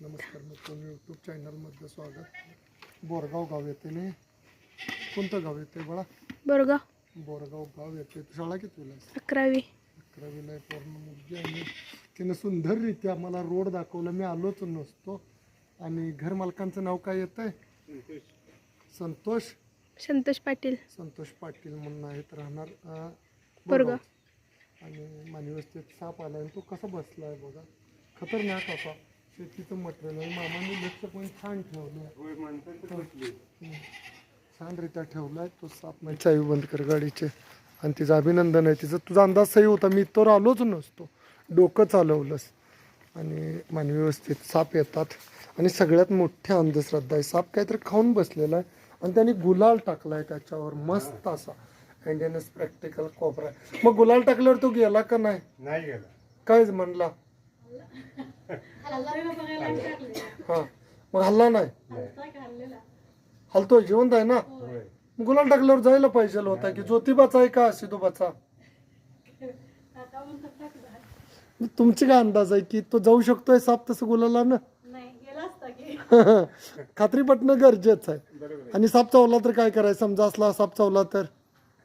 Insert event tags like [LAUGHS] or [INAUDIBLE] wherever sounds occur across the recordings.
नमस्कार मित्रांनो यूट्यूब चॅनलमध्ये स्वागत. बोरगाव गाव येते नाही कोणतं गाव येते बाळा? बोरगाव. बोरगाव गाव येते. शाळा कितवीला आहे? अकरावी. अकरावीला पूर्ण मुलगी आणि तिनं सुंदररित्या मला रोड दाखवला. मी आलोच नसतो. आणि घर मालकांचं नाव काय येतं आहे संतोष. संतोष पाटील. संतोष पाटील म्हणून आहेत राहणार बोरगाव. आणि मानवी वस्तीत साप आला आणि तो कसा बसला आहे बघा. खतरनाक असा शेतीचं मटेरियल मामाने लक्ष पण छान ठेवलं. छानरित्या ठेवला आहे तो साप म्हणजे चावी बंद कर गाडीचे. आणि तिचं अभिनंदन आहे. तिचं तुझा अंदाज सही होता. मी इथवर आलोच नसतो. डोकं चालवलंस. आणि मानवी व्यवस्थेत साप येतात. आणि सगळ्यात मोठी अंधश्रद्धा आहे. साप काहीतरी खाऊन बसलेला आहे. आणि त्याने गुलाल टाकला आहे त्याच्यावर. मस्त असा. इंडियनस प्रॅक्टिकल कोपरा आहे मग गुलाल टाकल्यावर तो गेला का नाही? नाही गेला. काय म्हणला? हा. मग हल्ला नाही? हलतोय जिवंत आहे ना? मग गुलाल टाकल्यावर जायला पाहिजे होता की ज्योतिबाचा आहे का सिद्धोबाचा मग तुमची काय अंदाज आहे की तो जाऊ शकतोय साप तसं गुलाला ना? [LAUGHS] खात्री पटणं गरजेचं आहे. आणि साप चावला तर काय करायचं? समजा असला साप चावला तर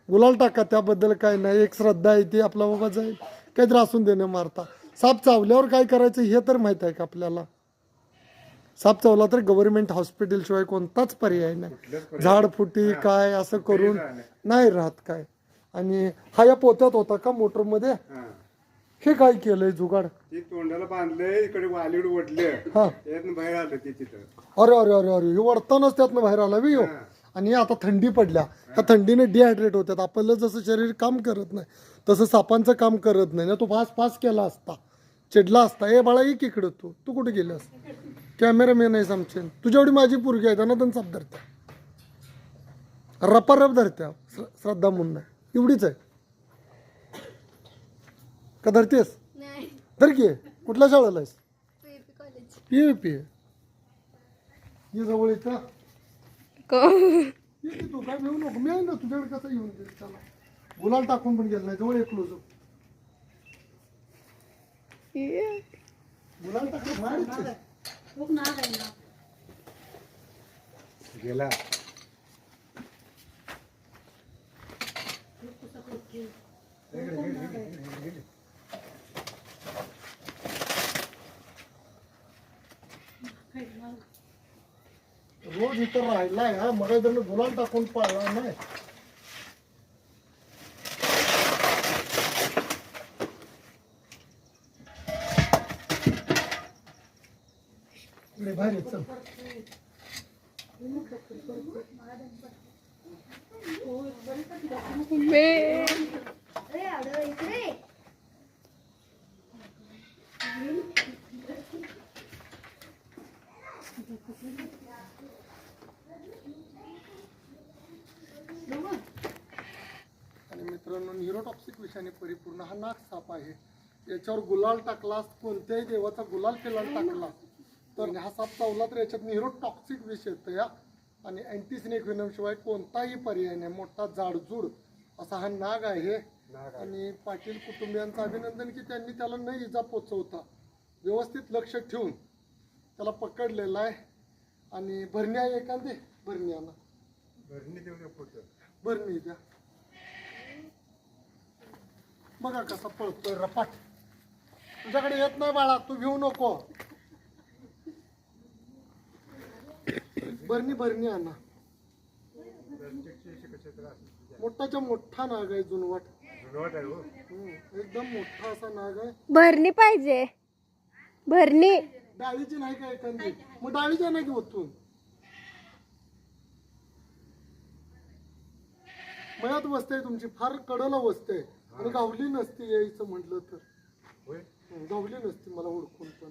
गुलाल टाका त्याबद्दल काय नाही. एक श्रद्धा आहे ती आपला बाबा जाईल. काहीतरी असून देणं मारता. साप चावल्यावर काय करायचं हे तर माहीत आहे का आपल्याला? साप चावला तर गव्हर्नमेंट हॉस्पिटल शिवाय कोणताच पर्याय नाही. झाडफुटी काय असं करून नाही. राहत काय. आणि हा या पोत्यात होता का मोटरमध्ये? हा. हे काय केलंय जुगाड? तोंडाला बांधले इकडे वालीड ओढले. हा. त्यातनं बाहेर आलं ते तिथं. अरे अरे अरे अरे हे वरतानच त्यातनं बाहेर आला बी. आणि आता थंडी पडल्या. त्या थंडीने डिहायड्रेट होतात. आपलं जसं शरीर काम करत नाही तसं सापांचं काम करत नाही. ना तो फास फास केला असता चिडला असता ए बाळा एक इकडं तू. तू कुठे गेलास कॅमेरामॅन आहेस आमचे. तुझ्या एवढी माझी पोरगी आहे त्यांना साप धरत्या. रपारप धरत्या. श्र- श्रद्धा म्हणून नाही एवढीच आहे. का धरतेस धर की. कुठल्या शाळेला आहेस? पी पी ये जवळ इथं ये की तू काय मिळू नको. मी आहे ना तुझ्याकडे कसं येऊन दे चला. गुलाल टाकून पण गेला नाही. जवळ एकलो जो गुलाल टाकून बाहेर येते. गेला. रोज इथं राहिलाय हा मग जर गुलाल टाकून पाळला नाही. भारी चल. बे आणि मित्रांनो न्यूरोटॉक्सिक विषयाने परिपूर्ण हा नाग साप आहे. याच्यावर गुलाल टाकला कोणत्याही देवाचा गुलाल फिलाल टाकला तर हा साप चावला तर याच्यात न्यूरोटॉक्सिक विष येतं या. आणि अँटीस्नेक शिवाय कोणताही पर्याय नाही मोठा जाडजूड असा हा नाग आहे. आणि पाटील कुटुंबियांचं अभिनंदन की त्यांनी त्याला न इजा पोचवता व्यवस्थित लक्ष ठेवून त्याला पकडलेला आहे. आणि भरणी आहे एखादी? भरणी आणा भरणी तेवढं फोटो भरणी द्या. बघा कसा पळतोय रपाट. तुझ्याकडे येत नाही बाळा तू घेऊ नको. भरणी भरणी आणा. मोठाच्या मोठा नाग आहे जुनवाट. हो. हम्म, एकदम मोठा असा नाग आहे. भरणी पाहिजे. भरणी डाळीची नाही का एखादी? मग डाळीच्या नाही की ओतून? मयात वस्ती आहे तुमची फार कडला वस्ती. आहे आणि गावली नसती यायचं म्हटलं तर. होय? हं, गावली नसती मला ओळखून पण.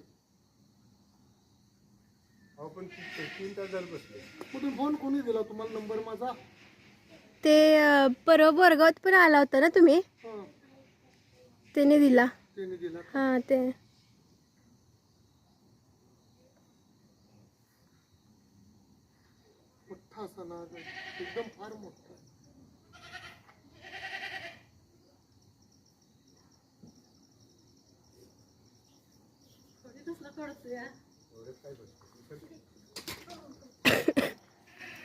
ती- तीन तास झालं बसले. कुठे फोन कोणी दिला? तुम्हाला नंबर माझा? ते परवा बोरगावात पण आला होता ना तुम्ही? हं, त्याने दिला. त्याने दिला हा ते. मोठा एकदम फार मोठा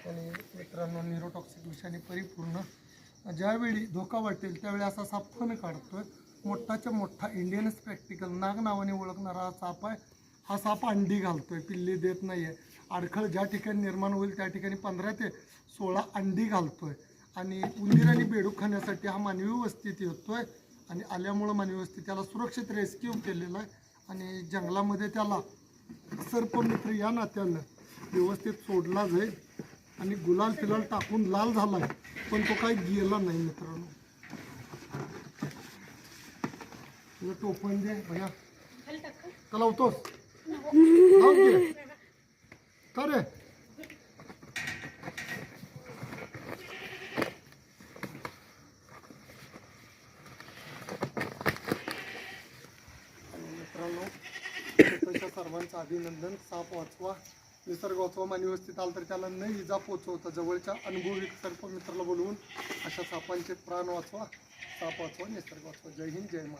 आणि मित्रांनो न्यूरोटॉक्सिक विषाने परिपूर्ण. ज्यावेळी धोका वाटेल त्यावेळी असा साप फन काढतोय. मोठाच्या मोठा इंडियन स्पॅक्टिकल नाग नावाने ओळखणारा हा साप आहे. हा साप अंडी घालतोय पिल्ली देत नाहीये. अडखळ ज्या ठिकाणी निर्माण होईल त्या ठिकाणी पंधरा ते सोळा अंडी घालतोय. आणि उंदीर आणि बेडूक खाण्यासाठी हा मानवी वस्तीत येतोय. आणि आल्यामुळं मानवी वस्ती त्याला सुरक्षित रेस्क्यू केलेला आहे. आणि जंगलामध्ये त्याला सर्पमित्र या नात्यानं व्यवस्थित सोडला जाईल. आणि गुलाल फिलाल टाकून लाल झाला पण तो काही गेला नाही मित्रांनो. तुला टोपण दे भैया. का आणि मित्रांनो सर्वांचं अभिनंदन. साप वाचवा निसर्ग वाचवा मानवी व्यवस्थित आलं तर त्याला न इजा पोचवता जवळच्या अनुभवी सर्प मित्राला बोलवून अशा सापांचे प्राण वाचवा. साप वाचवा निसर्ग वाचवा. जय हिंद जय महाराज